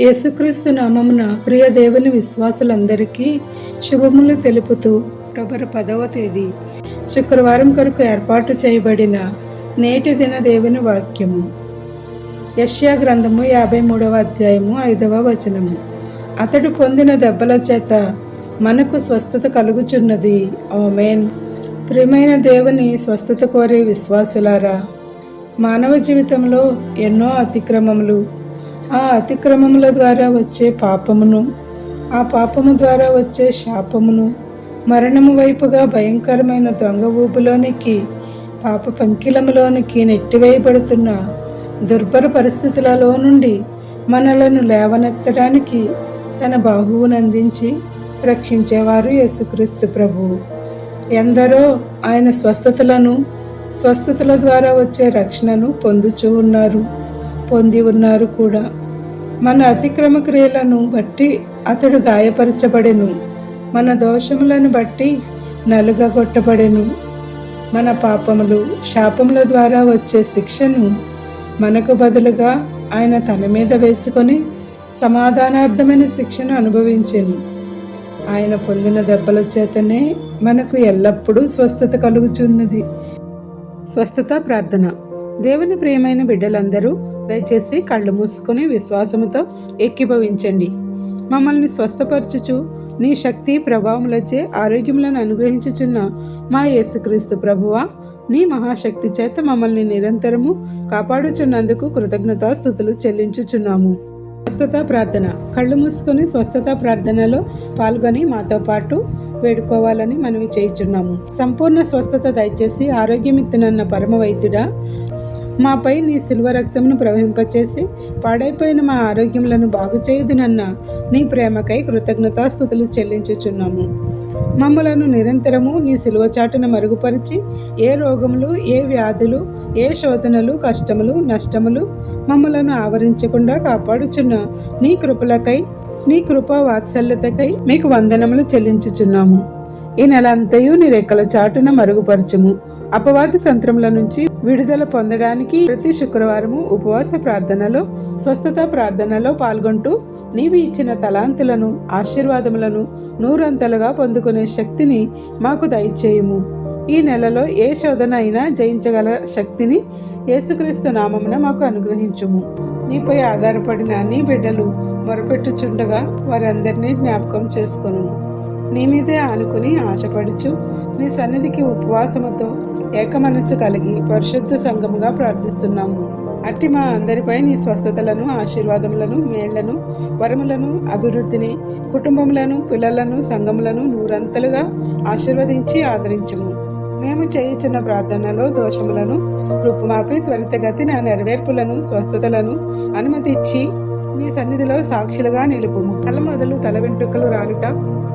యేసుక్రీస్తు నామమున ప్రియ దేవుని విశ్వాసులందరికీ శుభములు తెలుపుతూ అక్టోబర్ పదవ తేదీ శుక్రవారం కొరకు ఏర్పాటు చేయబడిన నేటి దిన దేవుని వాక్యము. యష్యా గ్రంథము యాభై మూడవ అధ్యాయము ఐదవ వచనము. అతడు పొందిన దెబ్బల చేత మనకు స్వస్థత కలుగుచున్నది. ఓమేన్ ప్రియమైన దేవుని స్వస్థత కోరే విశ్వాసులారా మానవ జీవితంలో ఎన్నో అతిక్రమములు ఆ అతిక్రమముల ద్వారా వచ్చే పాపమును ఆ పాపము ద్వారా వచ్చే శాపమును మరణము వైపుగా భయంకరమైన దొంగ ఊపులోనికి పాప పంకిలములోనికి నెట్టివేయబడుతున్న దుర్భర పరిస్థితులలో నుండి మనలను లేవనెత్తడానికి తన బాహువును అందించి రక్షించేవారు యేసుక్రీస్తు ప్రభువు ఎందరో ఆయన స్వస్థతలను స్వస్థతల ద్వారా వచ్చే రక్షణను పొందుచూ ఉన్నారు. పొంది ఉన్నారు కూడా. మన అతిక్రమ క్రియలను బట్టి అతడు గాయపరచబడెను. మన దోషములను బట్టి నలుగగొట్టబడెను. మన పాపములు శాపముల ద్వారా వచ్చే శిక్షను మనకు బదులుగా ఆయన తన మీద వేసుకొని సమాధానార్థమైన శిక్షను అనుభవించెను. ఆయన పొందిన దెబ్బల చేతనే మనకు ఎల్లప్పుడూ స్వస్థత కలుగుచున్నది. స్వస్థత ప్రార్థన. దేవుని ప్రియమైన బిడ్డలందరూ దయచేసి కళ్ళు మూసుకొని విశ్వాసముతో ఎక్కిభవించండి మమ్మల్ని స్వస్థపరచుచు నీ శక్తి ప్రభావములచే ఆరోగ్యములను అనుగ్రహించుచున్న మా యేసుక్రీస్తు ప్రభువా నీ మహాశక్తి చేత మమ్మల్ని నిరంతరము కాపాడుచున్నందుకు కృతజ్ఞతాస్థుతులు చెల్లించుచున్నాము. స్వస్థత ప్రార్థన. కళ్ళు మూసుకొని స్వస్థత ప్రార్థనలో పాల్గొని మాతో పాటు వేడుకోవాలని మనవి చేయుచున్నాము. సంపూర్ణ స్వస్థత దయచేసి ఆరోగ్యమిత్తునన్న పరమ వైద్యుడా మాపై నీ శిల్వ రక్తమును ప్రవహింపచేసి పాడైపోయిన మా ఆరోగ్యములను బాగు చేయుదునన్న నీ ప్రేమకై కృతజ్ఞతాస్థుతులు చెల్లించుచున్నాము. మమ్మలను నిరంతరము నీ సిలువ చాటున మరుగుపరిచి ఏ రోగములు ఏ వ్యాధులు ఏ శోధనలు కష్టములు నష్టములు మమ్మలను ఆవరించకుండా కాపాడుచున్న నీ కృపలకై నీ కృపా వాత్సల్యతకై మీకు వందనములు చెల్లించుచున్నాము. ఈ నెల అంతయు నీ రెక్కల చాటున మరుగుపరచుము. అపవాద తంత్రముల నుంచి విడుదల పొందడానికి ప్రతి శుక్రవారము ఉపవాస ప్రార్థనలో స్వస్థత ప్రార్థనలో పాల్గొంటూ నీవు ఇచ్చిన తలాంతులను ఆశీర్వాదములను నూరంతలుగా పొందుకునే శక్తిని మాకు దయచేయము. ఈ నెలలో ఏ శోధన అయినా జయించగల శక్తిని యేసుక్రీస్తు నామమున మాకు అనుగ్రహించుము. నీపై ఆధారపడిన నీ బిడ్డలు మొరపెట్టుచుండగా వారందరినీ జ్ఞాపకం చేసుకొను నీ మీదే ఆనుకుని ఆశపడుచు నీ సన్నిధికి ఉపవాసముతో ఏకమనస్సు కలిగి పరిశుద్ధ సంఘముగా ప్రార్థిస్తున్నాము. అట్టి మా అందరిపై నీ స్వస్థతలను ఆశీర్వాదములను మేళ్ళను వరములను అభివృద్ధిని కుటుంబములను పిల్లలను సంఘములను నూరంతలుగా ఆశీర్వదించి ఆదరించుము. మేము చేయుచున్న ప్రార్థనలో దోషములను రూపుమాపి త్వరితగతిన నెరవేర్పులను స్వస్థతలను అనుమతిచ్చి నీ సన్నిధిలో సాక్షులుగా నిలుపుము. తల మొదలు తల వెంట్రుకలు రాలుట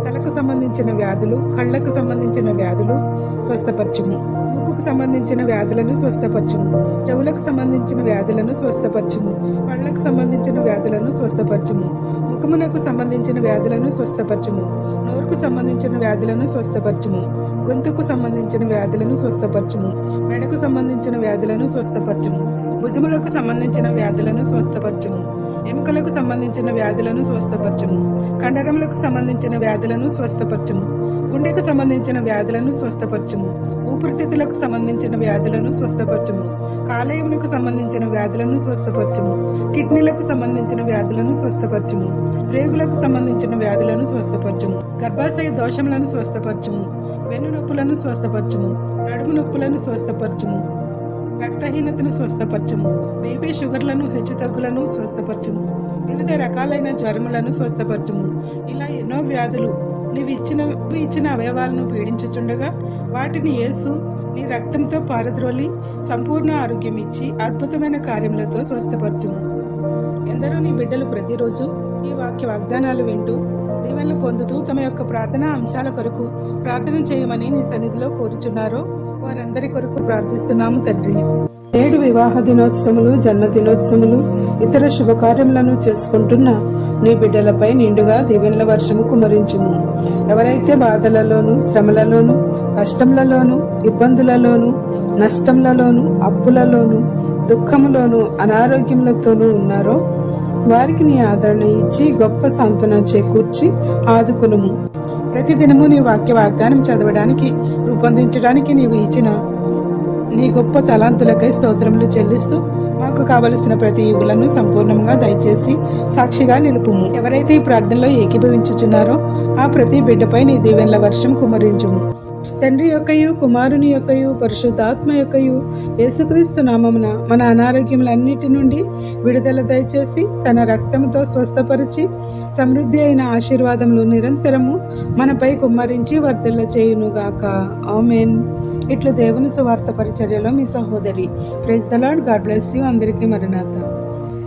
తలకు సంబంధించిన వ్యాధులు కళ్ళకు సంబంధించిన వ్యాధులు స్వస్థపరచుము. ముక్కుకు సంబంధించిన వ్యాధులను స్వస్థపరచుము. చెవులకు సంబంధించిన వ్యాధులను స్వస్థపరచుము. పళ్ళకు సంబంధించిన వ్యాధులను స్వస్థపరచుము. ముఖమునకు సంబంధించిన వ్యాధులను స్వస్థపరచుము. నోరుకు సంబంధించిన వ్యాధులను స్వస్థపరచుము. గొంతుకు సంబంధించిన వ్యాధులను స్వస్థపరచుము. మెడకు సంబంధించిన వ్యాధులను స్వస్థపరచుము. భుజములకు సంబంధించిన వ్యాధులను స్వస్థపరచును ఎముకలకు సంబంధించిన వ్యాధులను స్వస్థపరచును కండరములకు సంబంధించిన వ్యాధులను స్వస్థపరచును గుండెకు సంబంధించిన వ్యాధులను స్వస్థపరచుము. ఊపిరితిత్తులకు సంబంధించిన వ్యాధులను స్వస్థపరచుము. కాలేయములకు సంబంధించిన వ్యాధులను స్వస్థపరచుము. కిడ్నీలకు సంబంధించిన వ్యాధులను స్వస్థపరచుము. రేగులకు సంబంధించిన వ్యాధులను స్వస్థపరచుము. గర్భాశయ దోషములను స్వస్థపరచుము. వెన్ను నొప్పులను స్వస్థపరచుము. నడుము నొప్పులను స్వస్థపరచుము. రక్తహీనతను స్వస్థపరచము. బీపీ షుగర్లను హెచ్చుతగ్గులను స్వస్థపరచము. వివిధ రకాలైన జ్వరములను స్వస్థపరచము. ఇలా ఎన్నో వ్యాధులు నీవు ఇచ్చిన ఇచ్చిన అవయవాలను పీడించుచుండగా వాటిని యేసు నీ రక్తంతో పారద్రోలి సంపూర్ణ ఆరోగ్యం ఇచ్చి అద్భుతమైన కార్యములతో స్వస్థపరచుము. ఎందరో నీ బిడ్డలు ప్రతిరోజు ఈ వాక్య వాగ్దానాలు వింటూ దీవెనలు పొందుతూ తమ యొక్క ప్రార్థనా అంశాల కొరకు ప్రార్థన చేయమని నీ సన్నిధిలో కోరుచున్నారో. వారందరి కొరకు ప్రార్థిస్తున్నాము తండ్రి. నేడు వివాహ దినోత్సవములు జన్మ దినోత్సవములు ఇతర శుభకార్యములను చేసుకుంటున్న నీ బిడ్డలపై నిండుగా దీవెనల వర్షము కుమరించుము ఎవరైతే బాధలలోను శ్రమలలోను కష్టములలోను ఇబ్బందులలోను నష్టములలోను అప్పులలోను దుఃఖములోను అనారోగ్యములతోనూ ఉన్నారో వారికి నీ ఆదరణ ఇచ్చి గొప్ప సాంత్వన చేకూర్చి ఆదుకునుము. ప్రతిదినము నీ వాక్య వాగ్దానం చదవడానికి రూపొందించడానికి నీవు ఇచ్చిన నీ గొప్ప తలాంతులకై స్తోత్రములు చెల్లిస్తూ మాకు కావలసిన ప్రతి ఇవులను సంపూర్ణంగా దయచేసి సాక్షిగా నిలుపుము. ఎవరైతే ఈ ప్రార్థనలో ఏకీభవించుచున్నారో ఆ ప్రతి బిడ్డపై నీ దీవెనల వర్షం కుమరించుము. తండ్రి యొక్కయు కుమారుని యొక్కయు పరిశుద్ధాత్మ యొక్కయు యేసుక్రీస్తు నామమున మన అనారోగ్యములన్నిటి నుండి విడుదల దయచేసి తన రక్తంతో స్వస్థపరిచి సమృద్ధి అయిన ఆశీర్వాదములు నిరంతరము మనపై కుమ్మరించి వర్ధిల్ల చేయునుగాక. ఆమెన్. ఇట్లు దేవుని సువార్త పరిచర్యలో మీ సహోదరి praise the Lord God bless you. అందరికీ మరణాత